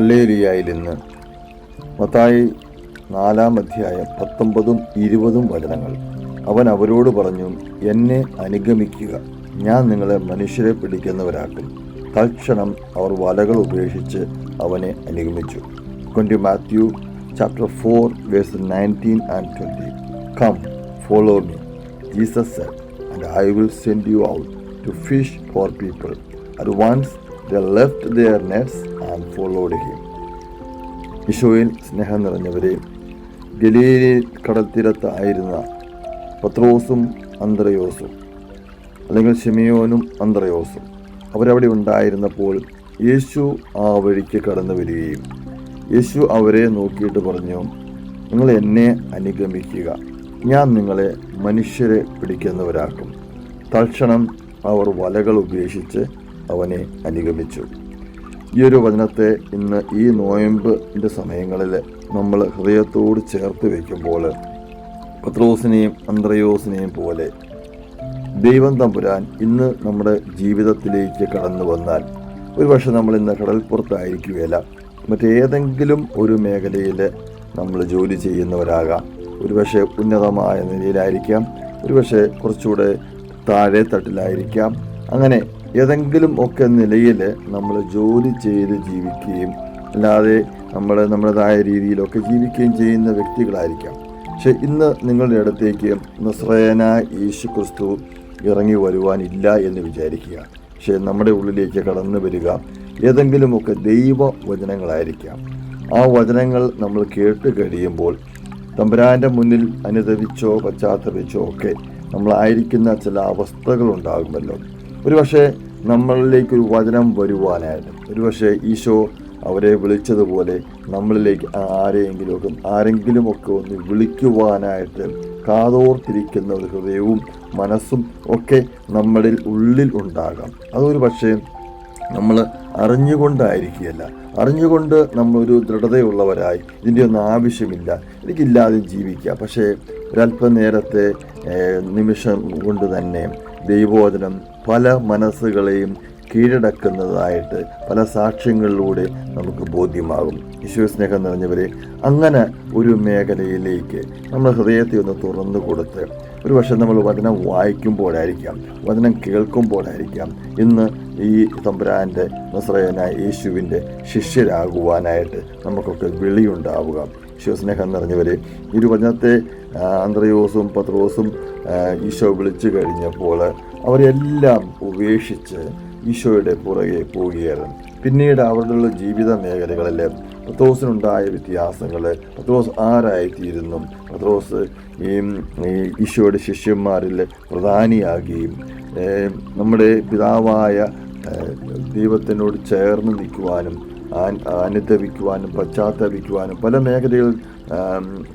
ഹല്ലേലിയായിൽ ഇന്ന് മത്തായി നാലാം അധ്യായം പത്തൊമ്പതും ഇരുപതും വചനങ്ങൾ. അവൻ അവരോട് പറഞ്ഞു എന്നെ അനുഗമിക്കുക. ഞാൻ നിങ്ങളെ മനുഷ്യരെ പിടിക്കുന്നവരാക്കും. തൽക്ഷണം അവർ വലകൾ ഉപേക്ഷിച്ച് അവനെ അനുഗമിച്ചു. Twenty Matthew chapter four verse nineteen and twenty come follow me Jesus and I will send you out to fish for people at once they left their nets and followed him. ഈശോയിൽ സ്നേഹം നിറഞ്ഞവരെ Galilei കടൽത്തീരത്ത് ആയിരുന്ന പത്രോസും അന്ത്രയോസും അല്ലെങ്കിൽ ഷിമിയോനും അന്ത്രയോസും അവരവിടെ ഉണ്ടായിരുന്നപ്പോൾ യേശു ആ വഴിക്ക് കടന്നു വരികയും യേശു അവരെ നോക്കിയിട്ട് പറഞ്ഞു നിങ്ങൾ എന്നെ അനുഗമിക്കുക ഞാൻ നിങ്ങളെ മനുഷ്യരെ പിടിക്കുന്നവരാക്കും തൽക്ഷണം അവർ വലകൾ ഉപേക്ഷിച്ച് അവനെ അനുഗമിച്ചു. ഈ ഒരു വചനത്തെ ഇന്ന് ഈ നോയമ്പിന്റെ സമയങ്ങളിൽ നമ്മൾ ഹൃദയത്തോട് ചേർത്ത് വയ്ക്കുമ്പോൾ പത്രോസിനെയും അന്ത്രയോസിനെയും പോലെ ദൈവം തമ്പുരാൻ ഇന്ന് നമ്മുടെ ജീവിതത്തിലേക്ക് കടന്നു വന്നാൽ ഒരുപക്ഷെ നമ്മൾ ഇന്ന് കടൽപ്പുറത്തായിരിക്കുകയില്ല. മറ്റേതെങ്കിലും ഒരു മേഖലയിൽ നമ്മൾ ജോലി ചെയ്യുന്നവരാകാം. ഒരുപക്ഷെ ഉന്നതമായ നിലയിലായിരിക്കാം. ഒരുപക്ഷെ കുറച്ചുകൂടെ താഴെ തട്ടിലായിരിക്കാം. അങ്ങനെ ഏതെങ്കിലും ഒക്കെ നിലയിൽ നമ്മൾ ജോലി ചെയ്ത് ജീവിക്കുകയും അല്ലാതെ നമ്മൾ നമ്മുടേതായ രീതിയിലൊക്കെ ജീവിക്കുകയും ചെയ്യുന്ന വ്യക്തികളായിരിക്കാം. പക്ഷെ ഇന്ന് നിങ്ങളുടെ അടുത്തേക്ക് നസ്രയന യേശു ക്രിസ്തു ഇറങ്ങി വരുവാനില്ല എന്ന് വിചാരിക്കുക. പക്ഷെ നമ്മുടെ ഉള്ളിലേക്ക് കടന്നു വരിക ഏതെങ്കിലുമൊക്കെ ദൈവ വചനങ്ങളായിരിക്കാം ആ വചനങ്ങൾ നമ്മൾ കേട്ട് കഴിയുമ്പോൾ തമ്പുരാന്റെ മുന്നിൽ അനുദവിച്ചോ പശ്ചാത്തപിച്ചോ ഒക്കെ നമ്മളായിരിക്കുന്ന ചില അവസ്ഥകൾ ഉണ്ടാകുമല്ലോ. ഒരുപക്ഷെ നമ്മളിലേക്കൊരു വചനം വരുവാനായിട്ട് ഒരുപക്ഷെ ഈശോ അവരെ വിളിച്ചതുപോലെ നമ്മളിലേക്ക് ആരെയെങ്കിലുമൊക്കെ ആരെങ്കിലുമൊക്കെ ഒന്ന് വിളിക്കുവാനായിട്ട് കാതോർത്തിരിക്കുന്ന ഒരു ഹൃദയവും മനസ്സും ഒക്കെ നമ്മളിൽ ഉള്ളിൽ ഉണ്ടാകാം. അതൊരു പക്ഷേ നമ്മൾ അറിഞ്ഞുകൊണ്ടായിരിക്കുകയല്ല. അറിഞ്ഞുകൊണ്ട് നമ്മളൊരു ദൃഢതയുള്ളവരായി ഇതിന്റെ ഒന്നും ആവശ്യമില്ല. എനിക്കില്ലാതെ ജീവിക്കുക പക്ഷേ ഒരല്പനേരത്തെ നിമിഷം കൊണ്ട് തന്നെ ദൈവോധനം പല മനസ്സുകളെയും കീഴടക്കുന്നതായിട്ട് പല സാക്ഷ്യങ്ങളിലൂടെ നമുക്ക് ബോധ്യമാകും. സ്നേഹം നിറഞ്ഞവരെ അങ്ങനെ ഒരു മേഖലയിലേക്ക് നമ്മൾ ഹൃദയത്തെ ഒന്ന് തുറന്നു കൊടുത്ത് ഒരു പക്ഷേ നമ്മൾ വചനം വായിക്കുമ്പോഴായിരിക്കാം വചനം കേൾക്കുമ്പോഴായിരിക്കാം ഇന്ന് ഈ തമ്പുരാന്റെ നസ്രയനായ യേശുവിന്റെ ശിഷ്യരാകുവാനായിട്ട് നമുക്കൊക്കെ വിളിയുണ്ടാവുക. ശിവസ്നേഹം നിറഞ്ഞവരെ ഈ ഒരു വചനത്തെ അന്ത്രയോസും പത്രോസും ഈശോ വിളിച്ചു കഴിഞ്ഞപ്പോൾ അവരെല്ലാം ഉപേക്ഷിച്ച് ഈശോയുടെ പുറകെ പോവുകയായിരുന്നു. പിന്നീട് അവരുടെ ജീവിത മേഖലകളിൽ പത്രോസിനുണ്ടായ വ്യത്യാസങ്ങൾ പത്രോസ് ആരായിത്തീരുന്നു? പത്രോസ് ഈ ഈശോയുടെ ശിഷ്യന്മാരിൽ പ്രധാനിയാകുകയും നമ്മുടെ പിതാവായ ദൈവത്തിനോട് ചേർന്ന് നിൽക്കുവാനും അനുദവിക്കുവാനും പശ്ചാത്തപിക്കുവാനും പല മേഖലകളിൽ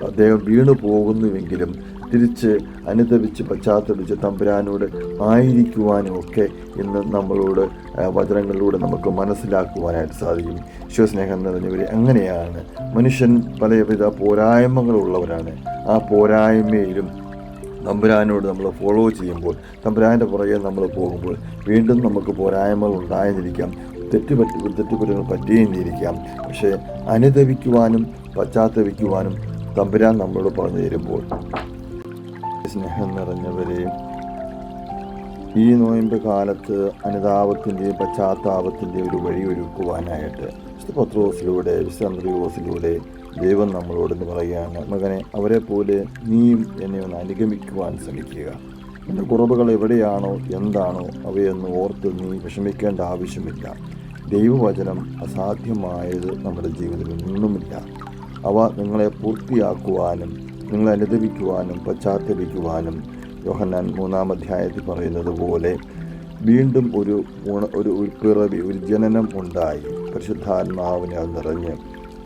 അദ്ദേഹം വീണു പോകുന്നുവെങ്കിലും തിരിച്ച് അനുദപിച്ച് പശ്ചാത്തപിച്ച് തമ്പുരാനോട് ആയിരിക്കുവാനും ഒക്കെ ഇന്ന് നമ്മളോട് വചനങ്ങളിലൂടെ നമുക്ക് മനസ്സിലാക്കുവാനായിട്ട് സാധിക്കും. വിശ്വസ്നേഹം നിറഞ്ഞവർ അങ്ങനെയാണ്. മനുഷ്യൻ പലവിധ പോരായ്മകളുള്ളവരാണ്. ആ പോരായ്മയിലും തമ്പുരാനോട് നമ്മൾ ഫോളോ ചെയ്യുമ്പോൾ തമ്പുരാന്റെ പുറകെ നമ്മൾ പോകുമ്പോൾ വീണ്ടും നമുക്ക് പോരായ്മകൾ ഉണ്ടായെന്നിരിക്കാം തെറ്റുപറ്റി തെറ്റുപറ്റുകൾ പറ്റിയെന്നിരിക്കാം പക്ഷേ അനുദവിക്കുവാനും പശ്ചാത്തപിക്കുവാനും തമ്പുരാൻ നമ്മളോട് പറഞ്ഞു തരുമ്പോൾ സ്നേഹം നിറഞ്ഞവരെ ഈ നോയമ്പ് കാലത്ത് അനുതാപത്തിന്റെയും പശ്ചാത്താപത്തിന്റെയും ഒരു വഴി ഒരുക്കുവാനായിട്ട് പത്രോസിലൂടെ വിശുദ്ധ അന്ത്രയോസിലൂടെ ദൈവം നമ്മളോടെന്ന് പറയുകയാണ് മകനെ അവരെ പോലെ നീയും എന്നെ ഒന്ന് അനുഗമിക്കുവാൻ ശ്രമിക്കുക. എന്റെ കുറവുകൾ എവിടെയാണോ എന്താണോ അവയെന്ന് ഓർത്ത് നീ വിഷമിക്കേണ്ട ആവശ്യമില്ല. ദൈവവചനം അസാധ്യമായത് നമ്മുടെ ജീവിതത്തിൽ ഒന്നുമില്ല അവ നിങ്ങളെ പൂർത്തിയാക്കുവാനും നിങ്ങളെ അനുദപിക്കുവാനും പശ്ചാത്തപിക്കുവാനും യോഹന്നാൻ മൂന്നാം അധ്യായത്തിൽ പറയുന്നത് പോലെ വീണ്ടും ഒരു ഒരു പിറവി ഒരു ജനനം ഉണ്ടായി. പരിശുദ്ധാത്മാവിനെ നിറഞ്ഞ്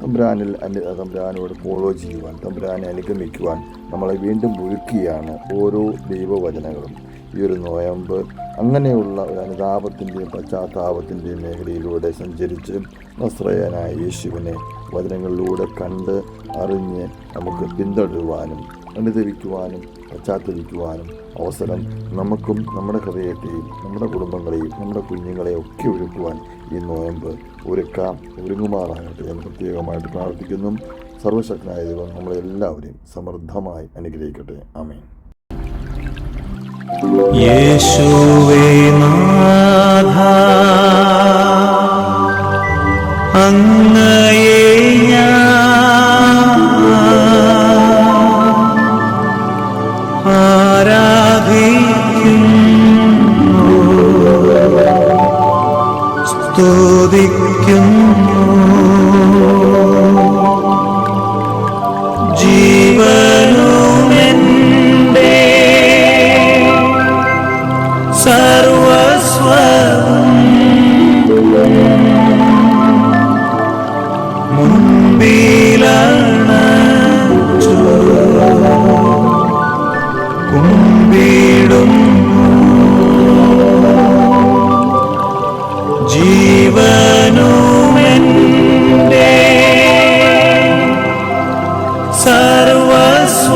തമ്പുരാനിൽ അന്യ തമ്പുരാനോട് ഫോളോ ചെയ്യുവാൻ തമ്പുരാനെ അനുഗമിക്കുവാൻ നമ്മളെ വീണ്ടും ഒരുക്കിയാണ് ഓരോ ദൈവവചനങ്ങളും. ഈ ഒരു നോയമ്പ് അങ്ങനെയുള്ള ഒരു അനുതാപത്തിന്റെയും പശ്ചാത്താപത്തിന്റെയും മേഖലയിലൂടെ സഞ്ചരിച്ച് നസ്രയനായ യേശുവിനെ വചനങ്ങളിലൂടെ കണ്ട് അറിഞ്ഞ് നമുക്ക് പിന്തുടരുവാനും അനുദവിക്കുവാനും പശ്ചാത്തലിക്കുവാനും അവസരം നമുക്കും നമ്മുടെ ഹൃദയത്തെയും നമ്മുടെ കുടുംബങ്ങളെയും നമ്മുടെ കുഞ്ഞുങ്ങളെയും ഒക്കെ ഒരുക്കുവാൻ ഈ നോയമ്പ് ഒരുക്കാം ഒരുങ്ങുമാറാകട്ടെ എന്ന് പ്രത്യേകമായിട്ട് പ്രാർത്ഥിക്കുന്നു. സർവശക്തനായ ദൈവം നമ്മളെല്ലാവരെയും സമൃദ്ധമായി അനുഗ്രഹിക്കട്ടെ. ആമേൻ. യേശുവേ നാഥ അങ്ങയെ സ്തുതിക്കുന്നു. सर्वस्व